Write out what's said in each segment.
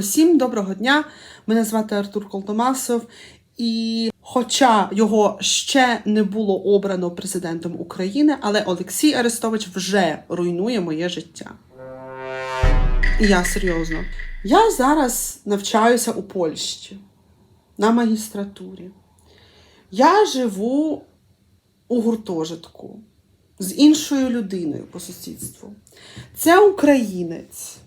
Усім доброго дня! Мене звати Артур Колтомасов, і хоча його ще не було обрано президентом України, але Олексій Арестович вже руйнує моє життя. І я серйозно. Я зараз навчаюся у Польщі на магістратурі. Я живу у гуртожитку з іншою людиною по сусідству. Це українець.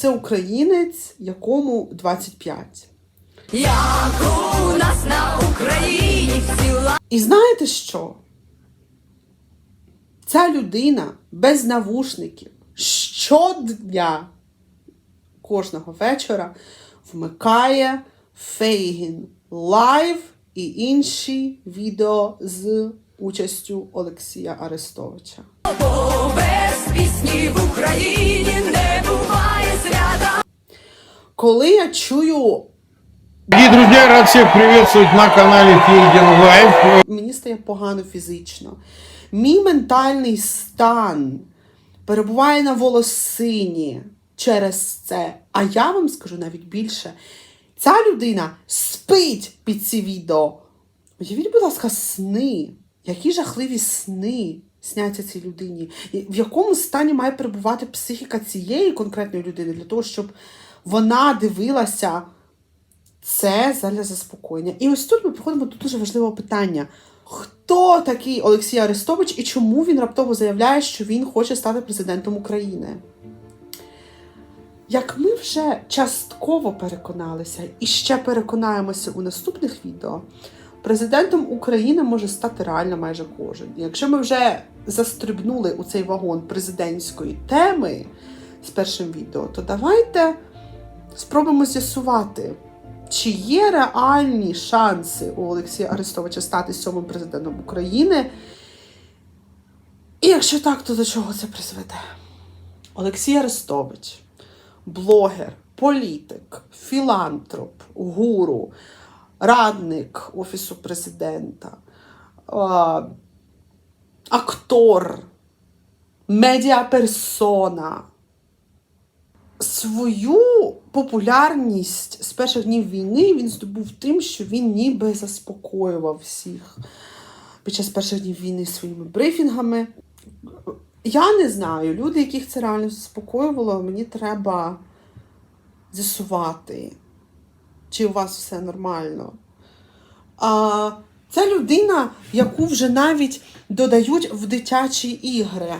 Це українець, якому 25. Як у нас на Україні ціла І знаєте що? Ця людина без навушників щодня, кожного вечора вмикає Фейгін Лайв і інші відео з участю Олексія Арестовича. бо без пісні в Україні не. Коли я чую Дорогие друзья, рад всех приветствовать на канале Фейген Лайф. мені стає погано фізично. Мій ментальний стан перебуває на волосині через це. А я вам скажу навіть більше: ця людина спить під ці відео. Уявіть, будь ласка, сни. Які жахливі сни сняться цій людині. В якому стані має перебувати психіка цієї конкретної людини для того, щоб вона дивилася це задля заспокоєння. І ось тут ми приходимо до дуже важливого питання. Хто такий Олексій Арестович і чому він раптово заявляє, що він хоче стати президентом України? Як ми вже частково переконалися і ще переконаємося у наступних відео, президентом України може стати реально майже кожен. Якщо ми вже застрибнули у цей вагон президентської теми з першим відео, то давайте спробуємо з'ясувати, чи є реальні шанси у Олексія Арестовича стати сьомим президентом України. І якщо так, то до чого це призведе? Олексій Арестович, блогер, політик, філантроп, гуру, радник Офісу президента, актор, медіаперсона. Свою популярність з перших днів війни він здобув тим, що він ніби заспокоював всіх під час перших днів війни своїми брифінгами. Я не знаю, люди, яких це реально заспокоювало, мені треба з'ясувати, чи у вас все нормально. А, це людина, яку вже навіть додають в дитячі ігри.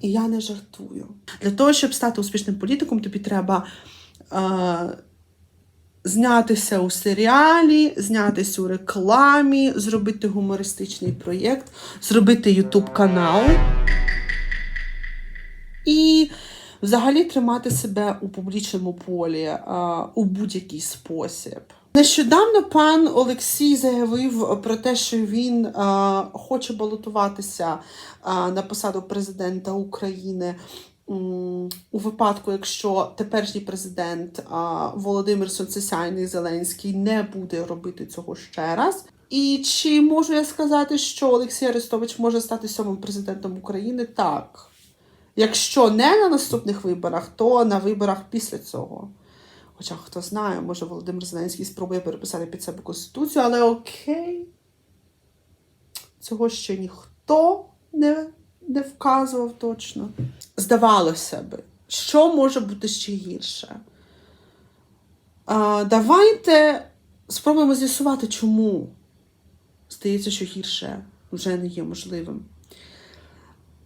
І я не жартую. Для того, щоб стати успішним політиком, тобі треба е, знятися у серіалі, знятися у рекламі, зробити гумористичний проєкт, зробити ютуб канал і взагалі тримати себе у публічному полі е, у будь-який спосіб. Нещодавно пан Олексій заявив про те, що він е, хоче балотуватися е, на посаду президента України у випадку, якщо теперішній президент Володимир Сонцесяйний Зеленський не буде робити цього ще раз. І чи можу я сказати, що Олексій Арестович може стати сьомим президентом України? Так. Якщо не на наступних виборах, то на виборах після цього. Хоча хто знає, може Володимир Зеленський спробує переписати під себе Конституцію, але окей. Цього ще ніхто не, не вказував точно. Здавалося би, що може бути ще гірше? А, давайте спробуємо з'ясувати, чому здається, що гірше вже не є можливим.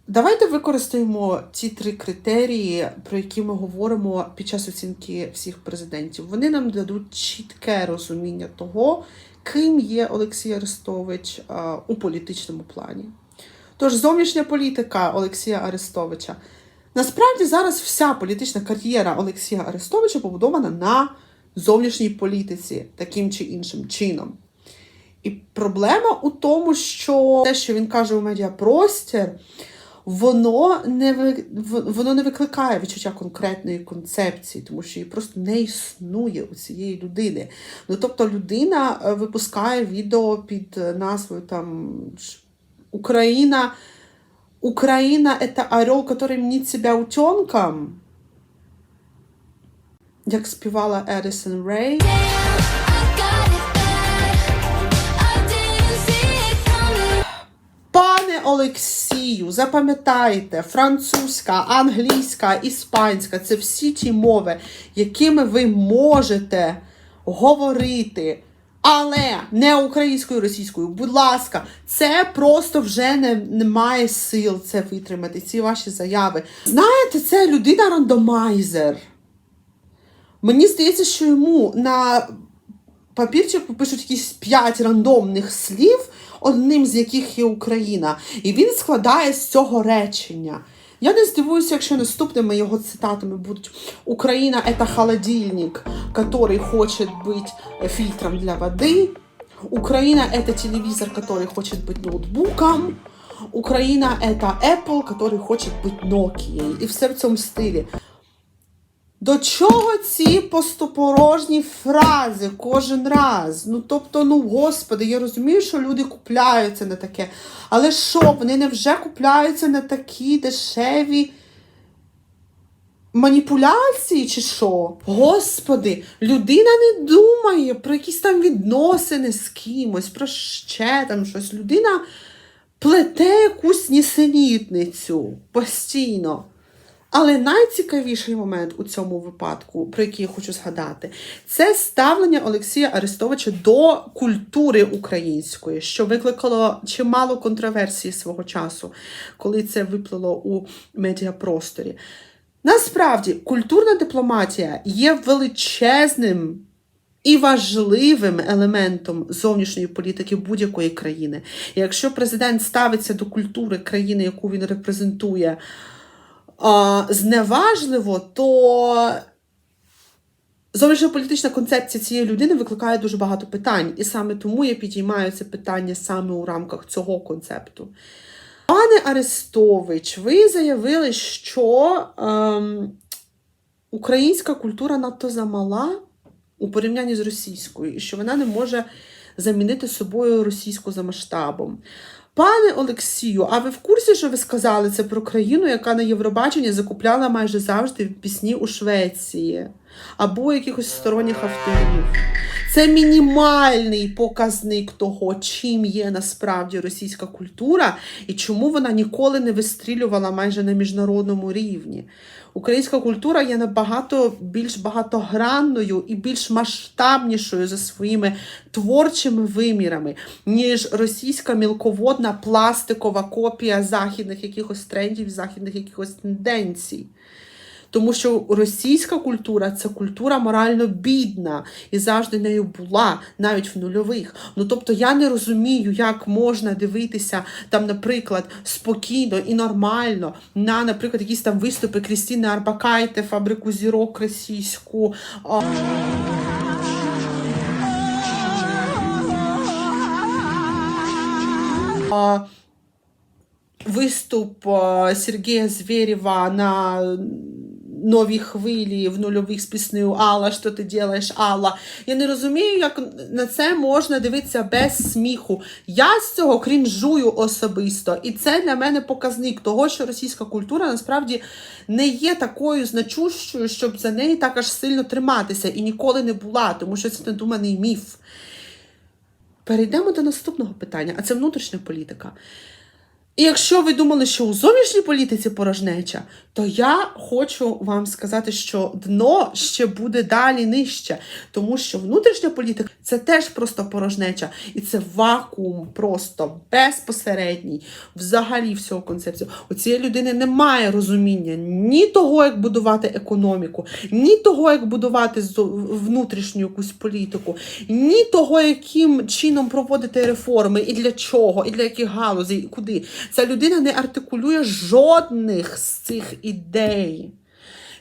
Давайте використаємо ці три критерії, про які ми говоримо під час оцінки всіх президентів. Вони нам дадуть чітке розуміння того, ким є Олексій Арестович у політичному плані. Тож, зовнішня політика Олексія Арестовича. Насправді зараз вся політична кар'єра Олексія Арестовича побудована на зовнішній політиці, таким чи іншим чином. І проблема у тому, що те, що він каже у медіапростір, воно не воно не викликає відчуття конкретної концепції, тому що її просто не існує у цієї людини. Ну тобто людина е, випускає відео під е, назвою там Україна. Україна это орел, который мнит себя утенком. як співала Едісон Рей. Олексію, запам'ятайте, французька, англійська, іспанська це всі ті мови, якими ви можете говорити, але не українською, російською. Будь ласка, це просто вже не, немає сил це витримати, ці ваші заяви. Знаєте, це людина рандомайзер. Мені здається, що йому на папірчик пишуть якісь п'ять рандомних слів, одним з яких є Україна, і він складає з цього речення. Я не здивуюся, якщо наступними його цитатами будуть Україна это холодильник, который хочет быть фильтром для воды. Україна это телевизор, который хочет быть ноутбуком. Україна это Apple, который хочет быть Nokia. І все в цьому стилі. До чого ці пустопорожні фрази кожен раз? Ну тобто, ну господи, я розумію, що люди купляються на таке. Але що, вони не вже купляються на такі дешеві маніпуляції, чи що? Господи, людина не думає про якісь там відносини з кимось, про ще там щось. Людина плете якусь нісенітницю постійно. Але найцікавіший момент у цьому випадку, про який я хочу згадати, це ставлення Олексія Арестовича до культури української, що викликало чимало контроверсії свого часу, коли це виплило у медіапросторі. Насправді, культурна дипломатія є величезним і важливим елементом зовнішньої політики будь-якої країни. Якщо президент ставиться до культури країни, яку він репрезентує, зневажливо, то зовнішньополітична концепція цієї людини викликає дуже багато питань. І саме тому я підіймаю це питання саме у рамках цього концепту. Пане Арестович, ви заявили, що ем, українська культура надто замала у порівнянні з російською, і що вона не може замінити собою російську за масштабом. Пане Олексію, а ви в курсі, що ви сказали це про країну, яка на Євробаченні закупляла майже завжди пісні у Швеції або якихось сторонніх авторів? Це мінімальний показник того, чим є насправді російська культура і чому вона ніколи не вистрілювала майже на міжнародному рівні. Українська культура є набагато більш багатогранною і більш масштабнішою за своїми творчими вимірами, ніж російська мілководна пластикова копія західних якихось трендів, західних якихось тенденцій. Тому що російська культура це культура морально бідна і завжди нею була, навіть в нульових. Ну тобто я не розумію, як можна дивитися там, наприклад, спокійно і нормально на, наприклад, якісь там виступи Крістіни Арбакайте, фабрику зірок російську. Виступ Сергія Звєрєва на новій хвилі в нульових з піснею Алла, що ти робиш, Алла. Я не розумію, як на це можна дивитися без сміху. Я з цього крінжую особисто. І це для мене показник того, що російська культура насправді не є такою значущою, щоб за неї так аж сильно триматися. І ніколи не була, тому що це надуманий міф. Перейдемо до наступного питання, а це внутрішня політика. І якщо ви думали, що у зовнішній політиці порожнеча, то я хочу вам сказати, що дно ще буде далі нижче, тому що внутрішня політика це теж просто порожнеча, і це вакуум просто безпосередній, взагалі всього концепцію. У цієї людини немає розуміння ні того, як будувати економіку, ні того, як будувати внутрішню якусь політику, ні того, яким чином проводити реформи, і для чого, і для яких галузей, і куди. Ця людина не артикулює жодних з цих ідей.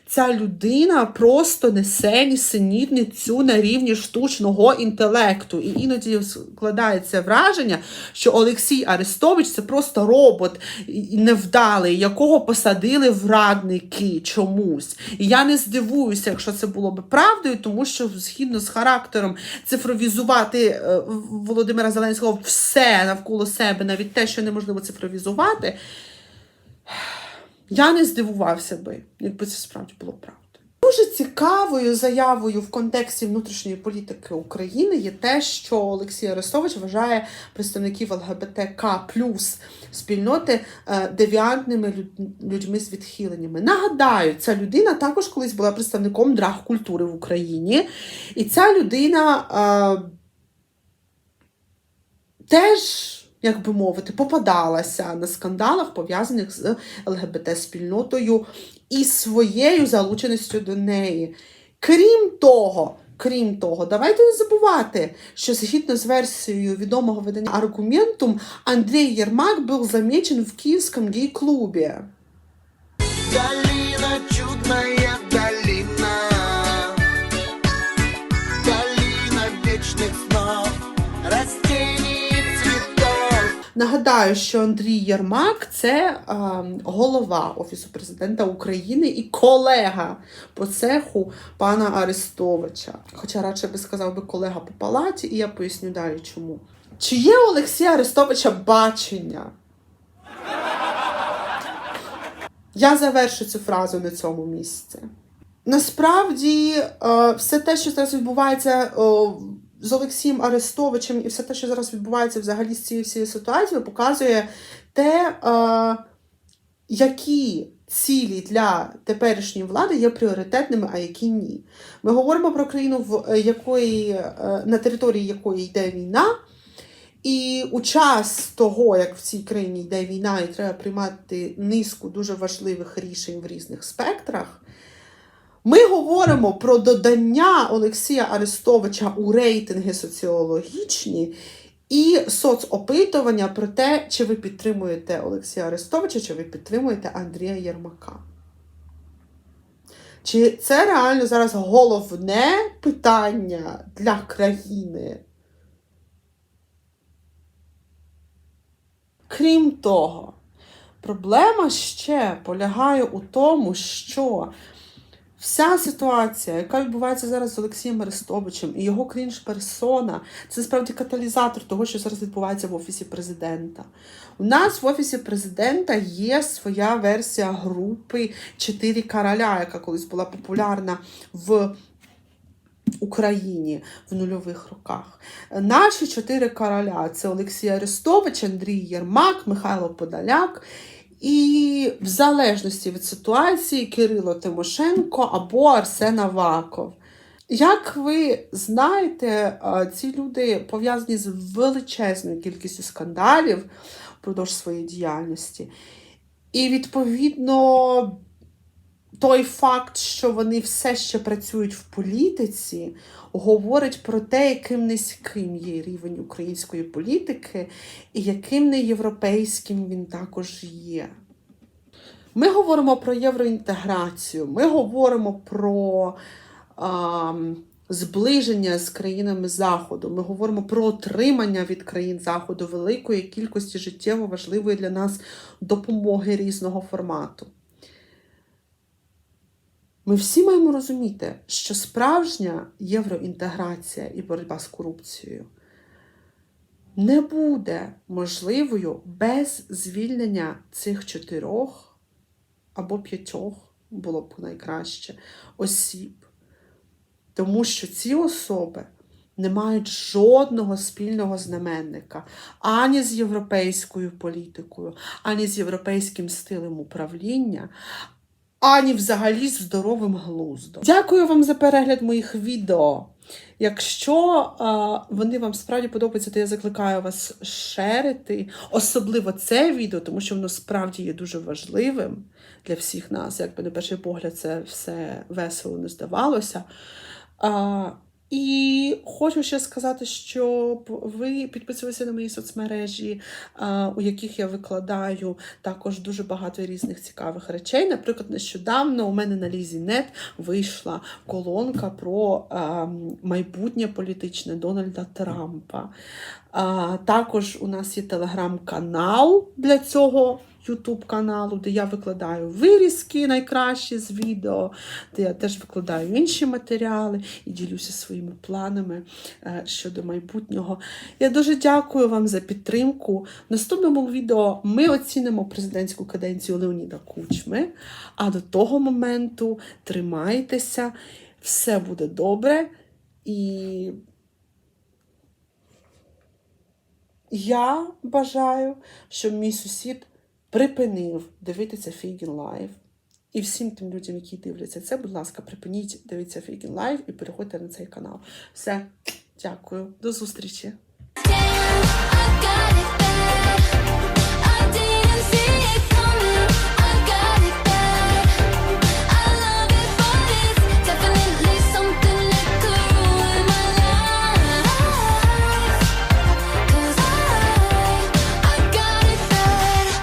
Ця людина просто несе нісенітницю на рівні штучного інтелекту. І іноді складається враження, що Олексій Арестович це просто робот невдалий, якого посадили в радники чомусь. І я не здивуюся, якщо це було би правдою, тому що згідно з характером цифровізувати е, Володимира Зеленського все навколо себе, навіть те, що неможливо цифровізувати. Я не здивувався би, якби це справді було правдою. Дуже цікавою заявою в контексті внутрішньої політики України є те, що Олексій Арестович вважає представників ЛГБТК плюс спільноти е, девіантними людьми з відхиленнями. Нагадаю, ця людина також колись була представником драг-культури в Україні, і ця людина е, теж. Як би мовити, попадалася на скандалах, пов'язаних з ЛГБТ-спільнотою і своєю залученістю до неї. Крім того, крім того, давайте не забувати, що згідно з версією відомого видання Аргументум, Андрій Єрмак був замечен в київському гей-клубі. Долина, чудная Нагадаю, що Андрій Єрмак це голова Офісу президента України і колега по цеху пана Арестовича. Хоча радше би сказав би колега по палаті, і я поясню далі чому. Чи є у Олексія Арестовича бачення? Я завершу цю фразу на цьому місці. Насправді, все те, що зараз відбувається з Олексієм Арестовичем, і все те, що зараз відбувається взагалі з цією всією ситуацією, показує те, е, які цілі для теперішньої влади є пріоритетними, а які ні. Ми говоримо про країну, в е, якої, е, на території якої йде війна. І у час того, як в цій країні йде війна, і треба приймати низку дуже важливих рішень в різних спектрах, ми говоримо про додання Олексія Арестовича у рейтинги соціологічні і соцопитування про те, чи ви підтримуєте Олексія Арестовича, чи ви підтримуєте Андрія Єрмака. Чи це реально зараз головне питання для країни? Крім того, проблема ще полягає у тому, що вся ситуація, яка відбувається зараз з Олексієм Арестовичем і його крінж-персона, це справді каталізатор того, що зараз відбувається в Офісі президента. У нас в Офісі президента є своя версія групи Чотири короля, яка колись була популярна в Україні в нульових роках. Наші чотири короля це Олексій Арестович, Андрій Єрмак, Михайло Подоляк. І в залежності від ситуації Кирило Тимошенко або Арсен Аваков. Як ви знаєте, ці люди пов'язані з величезною кількістю скандалів впродовж своєї діяльності. І відповідно той факт, що вони все ще працюють в політиці, говорить про те, яким низьким є рівень української політики, і яким неєвропейським він також є. Ми говоримо про євроінтеграцію, ми говоримо про а, зближення з країнами Заходу, ми говоримо про отримання від країн Заходу великої кількості життєво важливої для нас допомоги різного формату. Ми всі маємо розуміти, що справжня євроінтеграція і боротьба з корупцією не буде можливою без звільнення цих чотирьох або п'ятьох, було б найкраще, осіб. Тому що ці особи не мають жодного спільного знаменника ані з європейською політикою, ані з європейським стилем управління, ані взагалі з здоровим глуздом. Дякую вам за перегляд моїх відео. Якщо е, вони вам справді подобаються, то я закликаю вас шерити, особливо це відео, тому що воно справді є дуже важливим для всіх нас. Якби на перший погляд це все весело не здавалося. А, і хочу ще сказати, щоб ви підписувалися на мої соцмережі, у яких я викладаю також дуже багато різних цікавих речей. Наприклад, нещодавно у мене на Лізі.нет вийшла колонка про майбутнє політичне Дональда Трампа. Також у нас є телеграм-канал для цього YouTube каналу, де я викладаю вирізки найкращі з відео, де я теж викладаю інші матеріали і ділюся своїми планами е, щодо майбутнього. Я дуже дякую вам за підтримку. В наступному відео ми оцінимо президентську каденцію Леоніда Кучми. А до того моменту тримайтеся, все буде добре. І я бажаю, щоб мій сусід припинив дивитися Фейгін Лайв. І всім тим людям, які дивляться це, будь ласка, припиніть, дивіться Фігін Лайв і переходьте на цей канал. Все, дякую, до зустрічі!